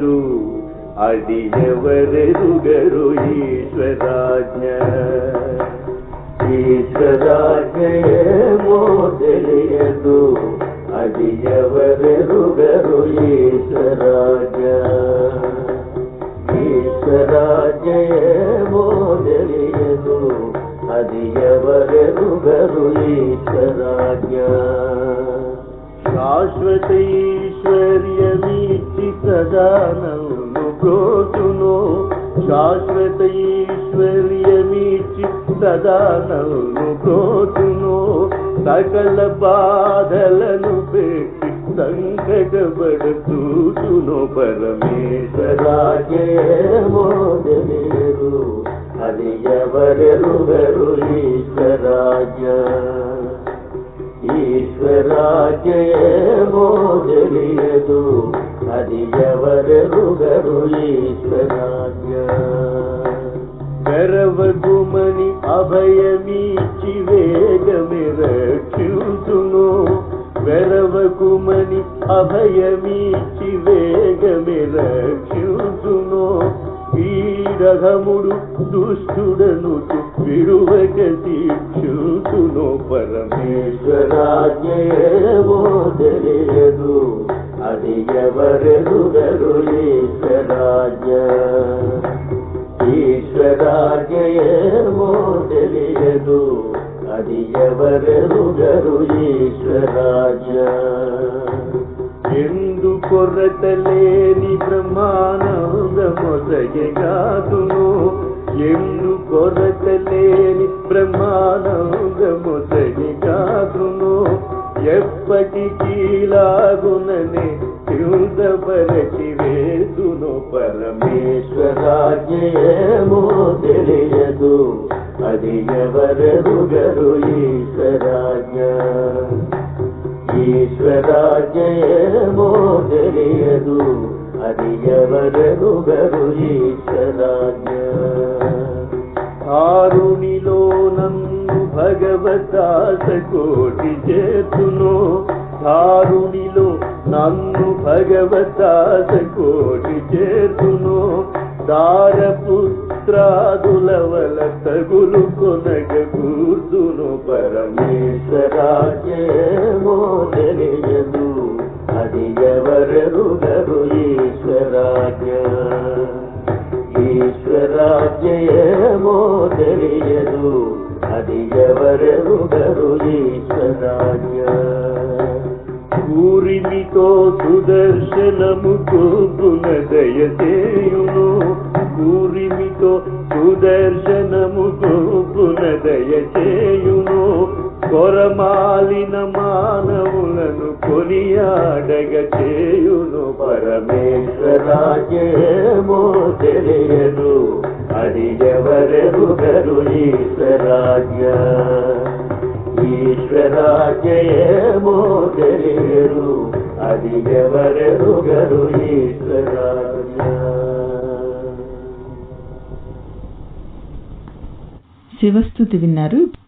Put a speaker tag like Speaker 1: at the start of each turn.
Speaker 1: తెలియదు అది ఎవరెరుగరు ఈశ్వరాజ్ఞ ఈశ్వరాజ్ఞయేమో తెలియదు అది ఎవరెరుగరు ఈశ్వరాజ్ఞ ఈశ్వరాజ్ఞయేమో తెలియదు అది ఎవరెరుగరు ఈశ్వరాజ్ఞ శాశ్వతైశ్వర్యమీచి సదానము ప్రోతును శాశ్వతైశ్వర్యమీచి సదానము సకల బాధలను పెట్టి సంకటపడుతూతును పరమేశ్వరాజేరు అది ఎవరెరుగరు ఈశ్వరాజ ఈశ్వరాజ్ఞ ఈశ్వరాజ్ఞయేమో తెలియదు అది ఎవరెరుగరు ఈశ్వరాజ్ఞ. గరవగుమని అభయమీచి వేగమి రక్షించును. వెరవకుమని అభయమీచి వేగమి రక్షించును. వీరహముడు దుష్టుడను విరువక శిక్షుతును పరమేశ్వరాజ్ఞయేమో తెలియదు అది ఎవరెరుగరు ఈశ్వరాజ్ఞ ఈశ్వరాజ్ఞయేమో తెలియదు అది ఎందు కొరత లేని బ్రహ్మానందమొసగాదును ఎందు కొరత లేని బ్రహ్మానందమొసగాదును ఎప్పటికీలాగునని తిరుదపరచి వేదును పరమేశ్వరాజ్ఞయేమో తెలియదు. అది ఎవరెరుగరు ఈశ్వరాజ్ఞ? ఈశ్వరాజ్ఞేమో తెలియదు. అది ఎవరెరుగరు ఈశ్వరాజ్ఞ? ఆరునిలో నన్ను భగవతాసకోటి చేతును. దారునిలో నన్ను భగవతాసకోటి చేతును. దారపుత్రాదుల తగులు కొనగ కూర్చును. పరమేశ్వరాజ్యేమో తెలియదు. అది ఎవరెరుగరు ఈశ్వర ఊరిమితో సుదర్శనము కోపున దయచేయును. కూరిమితో సుదర్శనము కోపున దయచేయును. కొరమాలిన మానవులను కొనియాడగ చేయును. పరమేశ్వరాజేమో తెలియదు. అది ఎవరెరుగరు ఈశ్వరాజ్ఞ ఈశ్వరాజ్యేమో తెలియదు. అది ఎవరెరుగరు ఈశ్వరాజ్ఞ.
Speaker 2: శివస్థుతి విన్నారు.